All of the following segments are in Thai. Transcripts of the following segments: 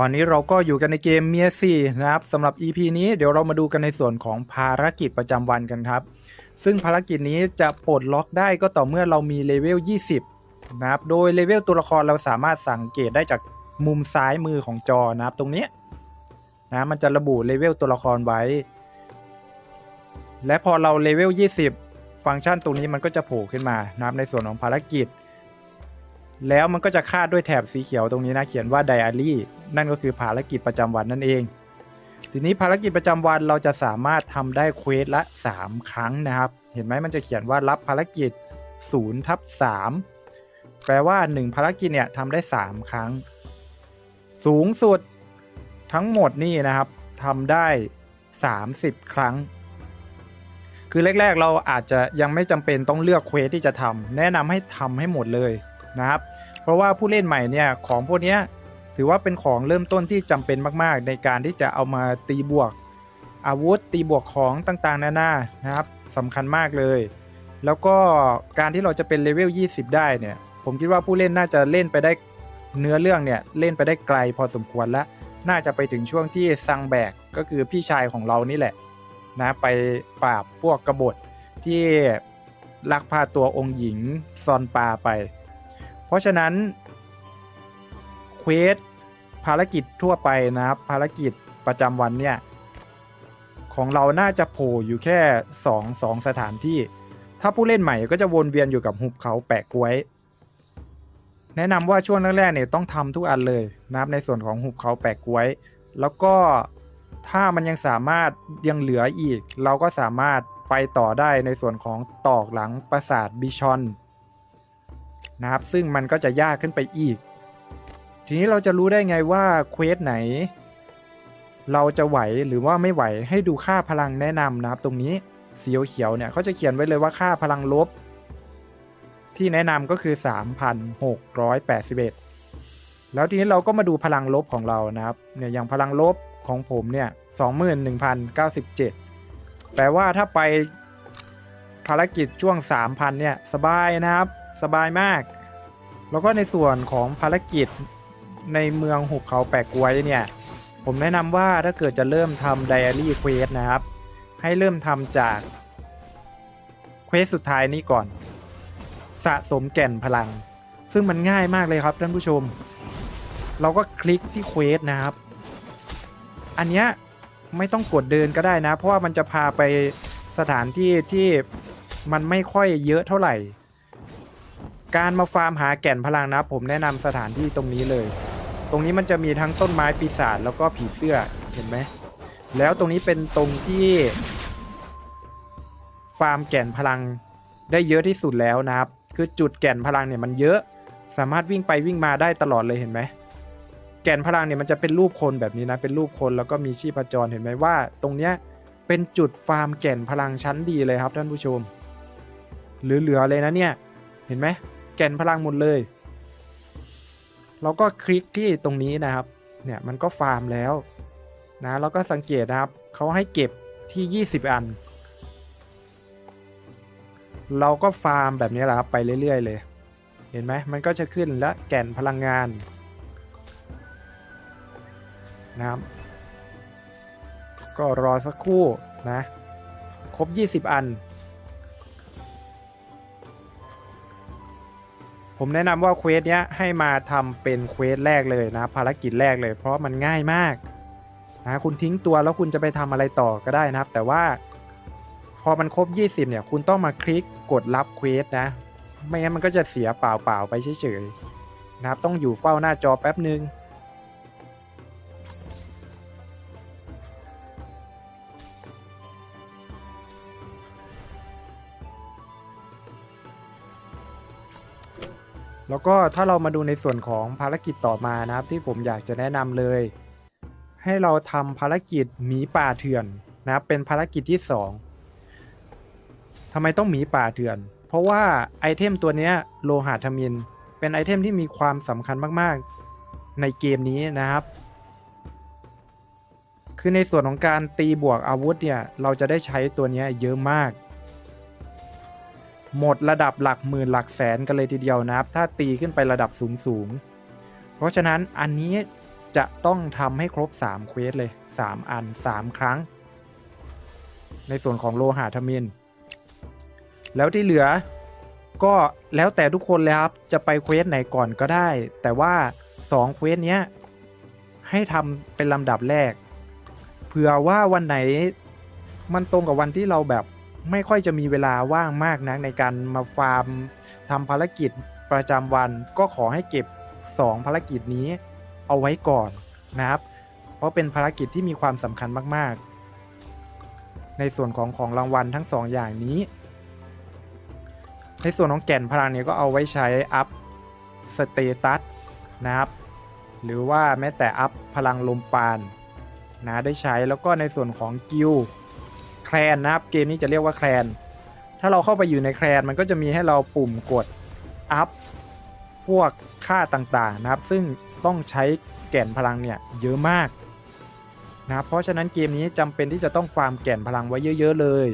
ตอนนี้เราก็อยู่กันในเกมเมียซี่นะครับสำหรับ EP นี้เดี๋ยวเรามาดูกันในส่วนของภารกิจประจำวันกันครับ ซึ่งภารกิจนี้จะปลดล็อกได้ก็ต่อเมื่อเรามีเลเวล 20 นะครับ โดยเลเวลตัวละครเราสามารถสังเกตได้จากมุมซ้ายมือของจอนะครับตรงนี้นะมันจะระบุเลเวลตัวละครไว้ และพอเราเลเวล 20 ฟังก์ชันตรงนี้มันก็จะโผล่ขึ้นมานะครับในส่วนของภารกิจ แล้วมันก็จะคาดด้วยแถบสีเขียวตรงนี้นะเขียนว่าไดอารี่นั่นก็คือภารกิจประจำวันนั่นเอง ทีนี้ภารกิจประจำวันเราจะสามารถทำได้เควสละ 3 ครั้งนะครับ เห็นไหมมันจะเขียนว่ารับภารกิจ0ทับ3แปลว่า 1 ภารกิจเนี่ยทำได้ 3 ครั้ง สูงสุดทั้งหมดนี่นะครับทำได้ 30 ครั้ง คือแรก ๆ เราอาจจะยังไม่จำเป็นต้องเลือกเควสที่จะทำแนะนำให้ทำให้หมดเลย นะครับ เพราะว่าผู้เล่นใหม่เนี่ยของพวกนี้ถือว่าเป็นของเริ่มต้นที่จำเป็นมาก ๆ ในการที่จะเอามาตีบวก อาวุธตีบวกของต่างๆ นานานะครับสำคัญมากเลย แล้วก็การที่เราจะเป็นเลเวล 20 ได้เนี่ย ผมคิดว่าผู้เล่นน่าจะเล่นไปได้เนื้อเรื่องเนี่ยเล่นไปได้ไกลพอสมควรแล้ว น่าจะไปถึงช่วงที่ซังแบกก็คือพี่ชายของเรานี่แหละนะไปปราบพวกกบฏที่ลักพาตัวองค์หญิงซอนปาไป เพราะฉะนั้นเควสภารกิจทั่วไปนะครับ ภารกิจประจำวันเนี่ย ของเราน่าจะโผล่อยู่แค่2 2สถานที่ ถ้าผู้เล่นใหม่ก็จะวนเวียนอยู่กับหุบเขาแปะกล้วย แนะนำว่าช่วงแรกๆเนี่ยต้องทำทุกอันเลยนะครับในส่วนของหุบเขาแปะกล้วย แล้วก็ถ้ามันยังสามารถยังเหลืออีก เราก็สามารถไปต่อได้ในส่วนของตอกหลังปราสาทบิชอน นะครับ ซึ่งมันก็จะยากขึ้นไปอีก ทีนี้เราจะรู้ได้ไงว่าเควสไหน เราจะไหวหรือว่าไม่ไหวให้ดูค่าพลังแนะนำนะครับ ตรงนี้สีเขียวเนี่ยเขาจะเขียนไว้เลยว่าค่าพลังลบ ที่แนะนำก็คือ 3,681 แล้วทีนี้เราก็มาดูพลังลบของเรานะครับเนี่ยอย่างพลังลบของผมเนี่ย21,097 แปลว่าถ้าไปภารกิจช่วง 3,000 เนี่ย สบายนะครับ สบายมาก แล้วก็ในส่วนของภารกิจในเมืองหุบเขาแปะกวยเนี่ย ผมแนะนำว่าถ้าเกิดจะเริ่มทำไดอารี่เควสนะครับ ให้เริ่มทำจากเควสสุดท้ายนี้ก่อน สะสมแก่นพลัง ซึ่งมันง่ายมากเลยครับท่านผู้ชม เราก็คลิกที่เควสนะครับ อันเนี้ยไม่ต้องกดเดินก็ได้นะ เพราะว่ามันจะพาไปสถานที่ที่มันไม่ค่อยเยอะเท่าไหร่ การมาฟาร์มหาแก่นพลังนะผมแนะนำสถานที่ตรงนี้เลย ตรงนี้มันจะมีทั้งต้นไม้ปีศาจแล้วก็ผีเสื้อเห็นไหมแล้วตรงนี้เป็นตรงที่ ฟาร์มแก่นพลังได้เยอะที่สุดแล้วนะครับ คือจุดแก่นพลังเนี่ยมันเยอะสามารถวิ่งไปวิ่งมาได้ตลอดเลยเห็นไหมแก่นพลังเนี่ยมันจะเป็นรูปคนแบบนี้นะเป็นรูปคนแล้วก็มีชีพจรเห็นไหมว่า ตรงเนี้ยเป็นจุดฟาร์มแก่นพลังชั้นดีเลยครับท่านผู้ชม เหลือๆเลยนะเนี่ย เห็นไหม แก่นพลังหมดเลย เราก็คลิกที่ตรงนี้นะครับ เนี่ยมันก็ฟาร์มแล้วนะแล้วก็สังเกตนะครับเขาให้เก็บที่ 20 อัน เราก็ฟาร์มแบบนี้แหละครับไปเรื่อย ๆ เลย เห็นไหมมันก็จะขึ้นและแก่นพลังงานนะครับก็รอสักครู่นะ ครบ 20 อัน ผมแนะนำว่าเควสเนี้ยให้มาทำเป็นเควสแรกเลยนะภารกิจแรกเลย เพราะมันง่ายมากนะคุณทิ้งตัวแล้วคุณจะไปทำอะไรต่อก็ได้นะครับ แต่ว่า พอมันครบ 20 เนี่ย คุณต้องมาคลิกกดรับเควสนะ ไม่งั้นมันก็จะเสียเปล่าๆไปเฉยๆนะครับต้องอยู่เฝ้าหน้าจอแป๊บนึง แล้วก็ถ้าเรามาดูในส่วนของภารกิจต่อมานะครับ ที่ผมอยากจะแนะนำเลย ให้เราทำภารกิจหมีป่าเถื่อนนะครับเป็นภารกิจที่ 2ทำไมต้องหมีป่าเถื่อน เพราะว่าไอเทมตัวนี้โลหะทมิน เป็นไอเทมที่มีความสำคัญมากๆในเกมนี้นะครับ คือในส่วนของการตีบวกอาวุธเนี่ย เราจะได้ใช้ตัวนี้เยอะมาก หมดระดับหลักหมื่นหลักแสนกันเลยทีเดียวนะครับ ถ้าตีขึ้นไประดับสูงสูงๆเพราะฉะนั้นอันนี้จจะต้องทำให้ครบ3เควสเลย 3 อัน 3 ครั้ง ในส่วนของโลหะทมิน แล้วที่เหลือก็แล้วแต่ทุกคนเลยครับ จะไปเควสไหนก่อนก็ได้ แต่ว่า2เควสเนี้ยให้ทำเป็นลำดับแรก เผื่อว่าวันไหนมันตรงกับวันที่เราแบบ ไม่ค่อยจะมีเวลาว่างมากนักในการมาฟาร์มทำภารกิจประจำวัน ก็ขอให้เก็บ 2 ภารกิจนี้เอาไว้ก่อนนะครับ เพราะเป็นภารกิจที่มีความสำคัญมาก ๆ ในส่วนของของรางวัลทั้ง 2 อย่างนี้ ในส่วนของแก่นพลังเนี่ยก็เอาไว้ใช้อัพสเตตัสนะครับ หรือว่าแม้แต่อัพพลังลมปานนะได้ใช้แล้วก็ในส่วนของกิล แคลนนะครับ เกมนี้จะเรียกว่าแคลน ถ้าเราเข้าไปอยู่ในแคลนมันก็จะมีให้เราปุ่มกดอัพพวกค่าต่างๆนะครับ ซึ่งต้องใช้แก่นพลังเนี่ยเยอะมากนะครับเพราะฉะนั้นเกมนี้จำเป็นที่จะต้องฟาร์มแก่นพลังไว้เยอะ ๆ เลย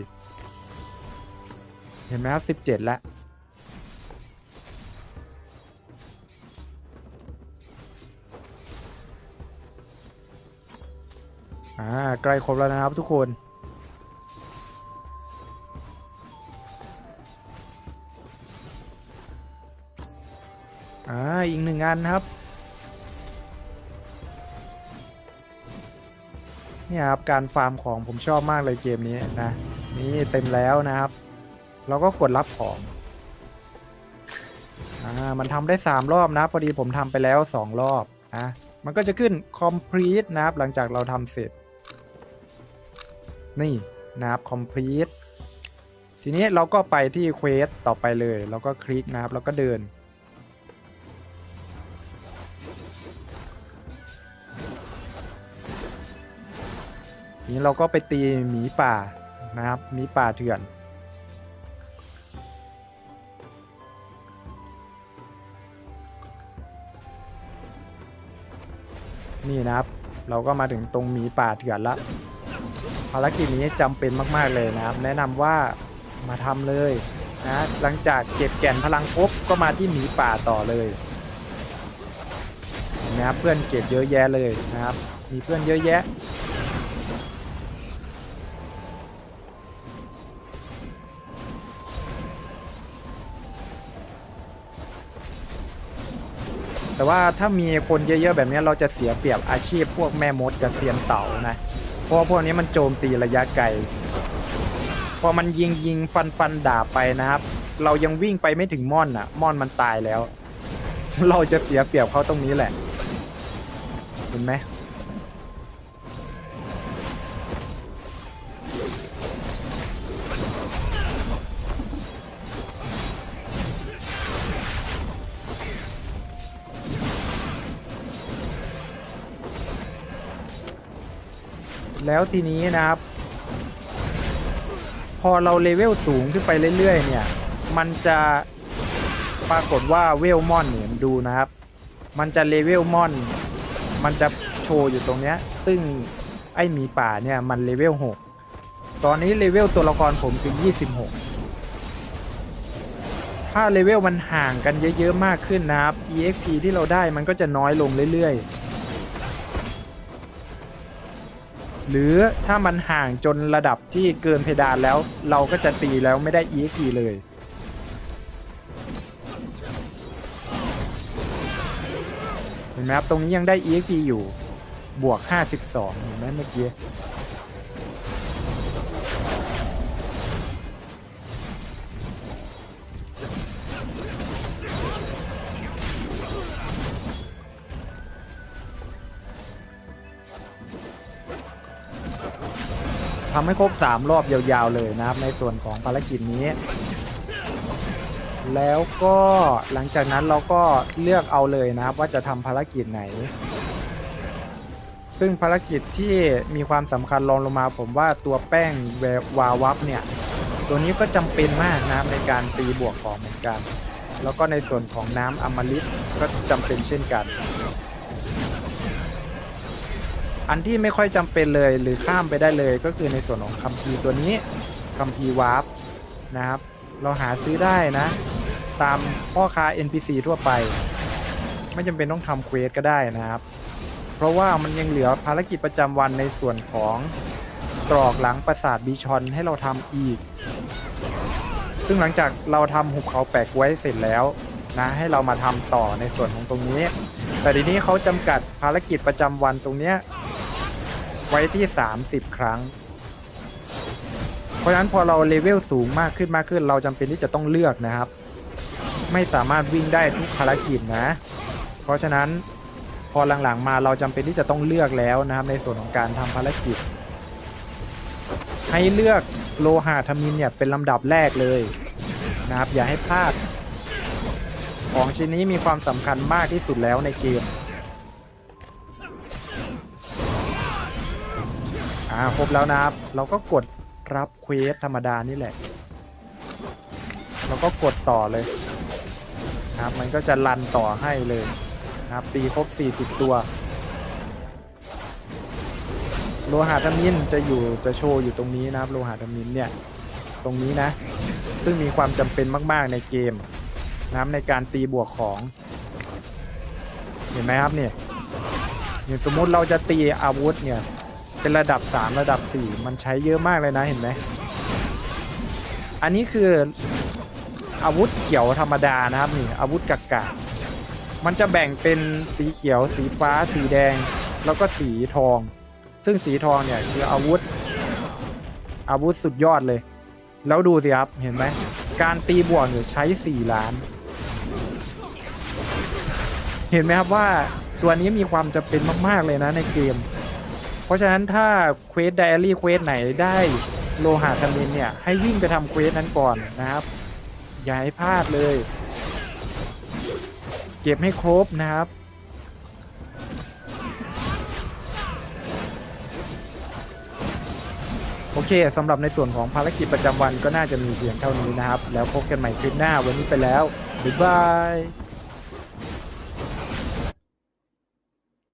เห็นไหมครับ 17 แล้วอ่าใกล้ครบแล้วนะครับทุกคน อ่าอีกหนึ่งอันครับนี่ครับการฟาร์มของผมชอบมากเลยเกมนี้นะนี่เต็มแล้วนะครับ เราก็กดรับของอ่ามันทำได้ 3 รอบนะ พอดีผมทำไปแล้ว 2 รอบนะมันก็จะขึ้น complete นะครับ หลังจากเราทำเสร็จ นี่นะครับ complete ทีนี้เราก็ไปที่เควสต่อไปเลย เราก็คลิกนะครับ แล้วก็เดิน นี้เราก็ไปตีหมีป่านะครับหมีป่าเถื่อน นี่นะครับ เราก็มาถึงตรงหมีป่าเถื่อนละภารกิจนี้จำเป็นมาก ๆ เลยนะครับ แนะนำว่ามาทำเลยนะหลังจากเก็บแก่นพลังครบก็มาที่หมีป่าต่อเลยนะครับเพื่อนเก็บเยอะแยะเลยนะครับ มีเพื่อนเยอะแยะ แต่ว่าถ้ามีคนเยอะๆแบบนี้เราจะเสียเปรียบอาชีพพวกแม่มดกับเซียนเต่านะ เพราะพวกนี้มันโจมตีระยะไกล พอมันยิงยิงฟันฟันดาบไปนะครับ เรายังวิ่งไปไม่ถึงม่อนอะ ม่อนมันตายแล้ว เราจะเสียเปรียบเขาตรงนี้แหละ เห็นไหม แล้วทีนี้นะครับ พอเราเลเวลสูงขึ้นไปเรื่อยๆ เนี่ย มันจะปรากฏว่าเวลมอนเนี่ยดูนะครับ มันจะเลเวลมอน มันจะโชว์อยู่ตรงเนี้ย ซึ่งไอหมีป่าเนี่ยมันเลเวล6ตอนนี้เลเวลตัวละครผมคือ26ถ้าเลเวลมันห่างกันเยอะๆมากขึ้นนะครับ EXP ที่เราได้มันก็จะน้อยลงเรื่อยๆ หรือถ้ามันห่างจนระดับที่เกินเพดานแล้ว เราก็จะตีแล้วไม่ได้ EXP เลย เห็นไหมครับ ตรงนี้ยังได้ EXP อยู่ บวก 52 เห็นไหมเมื่อกี้ ทำให้ครบ 3 รอบยาวๆเลยนะครับ ในส่วนของภารกิจนี้ แล้วก็หลังจากนั้นเราก็เลือกเอาเลยนะครับ ว่าจะทำภารกิจไหน ซึ่งภารกิจที่มีความสำคัญรองลงมา ผมว่าตัวแป้งววาวับเนี่ย ตัวนี้ก็จำเป็นมากนะครับในการตีบวกของเหมือนกัน แล้วก็ในส่วนของน้ำอมฤตก็จำเป็นเช่นกัน อันที่ไม่ค่อยจำเป็นเลยหรือข้ามไปได้เลย ก็คือในส่วนของคัมภีร์ตัวนี้คัมภีร์วาร์ปนะครับ เราหาซื้อได้นะ ตามพ่อค้า NPC ทั่วไป ไม่จำเป็นต้องทำเควสก็ได้นะครับ เพราะว่ามันยังเหลือภารกิจประจำวันในส่วนของตรอกหลังปราสาทบีชอนให้เราทำอีก ซึ่งหลังจากเราทำหุบเขาแปลกไว้เสร็จแล้วนะให้เรามาทำต่อในส่วนของตรงนี้ แต่ทีนี้เขาจำกัดภารกิจประจำวันตรงเนี้ย ไว้ที่ 30 ครั้ง เพราะฉะนั้นพอเราเลเวลสูงมากขึ้นมากขึ้น เราจำเป็นที่จะต้องเลือกนะครับ ไม่สามารถวิ่งได้ทุกภารกิจนะ เพราะฉะนั้นพอหลังๆมาเราจำเป็นที่จะต้องเลือกแล้วนะครับ ในส่วนของการทำภารกิจ ให้เลือกโลหะทมินเนี่ยเป็นลำดับแรกเลยนะครับอย่าให้พลาด ของชิ้นนี้มีความสำคัญมากที่สุดแล้วในเกม อ่าครบแล้วนะครับ เราก็กดรับเควสธรรมดานี่แหละ เราก็กดต่อเลยครับมันก็จะรันต่อให้เลยนะครับตีครบ 40 ตัว โลหะทมินจะอยู่จะโชว์อยู่ตรงนี้นะครับโลหะทมินเนี่ยตรงนี้นะ ซึ่งมีความจำเป็นมากๆในเกมนะครับในการตีบวกของ เห็นไหมครับเนี่ยอย่างสมมุติเราจะตีอาวุธเนี่ย เป็นระดับ 3 ระดับ 4 มันใช้เยอะมากเลยนะเห็นไหม อันนี้คืออาวุธเขียวธรรมดานะครับนี่อาวุธกากามันจะแบ่งเป็นสีเขียว สีฟ้า สีแดง แล้วก็สีทอง ซึ่งสีทองเนี่ยคืออาวุธ อาวุธสุดยอดเลย แล้วดูสิครับเห็นไหมการตีบวกเนี่ยใช้ 4 ล้าน เห็นไหมครับว่าตัวนี้มีความจำเป็นมาก ๆ เลยนะในเกม เพราะฉะนั้นถ้าเควสไดอารี่เควสไหนได้โลหะทมินเนี่ย ให้วิ่งไปทำเควสนั้นก่อนนะครับ อย่าให้พลาดเลย เก็บให้ครบนะครับโอเคสำหรับในส่วนของภารกิจประจำวันก็น่าจะมีเพียงเท่านี้นะครับ แล้วพบกันใหม่คลิปหน้าวันนี้ไปแล้ว บ๊ายบาย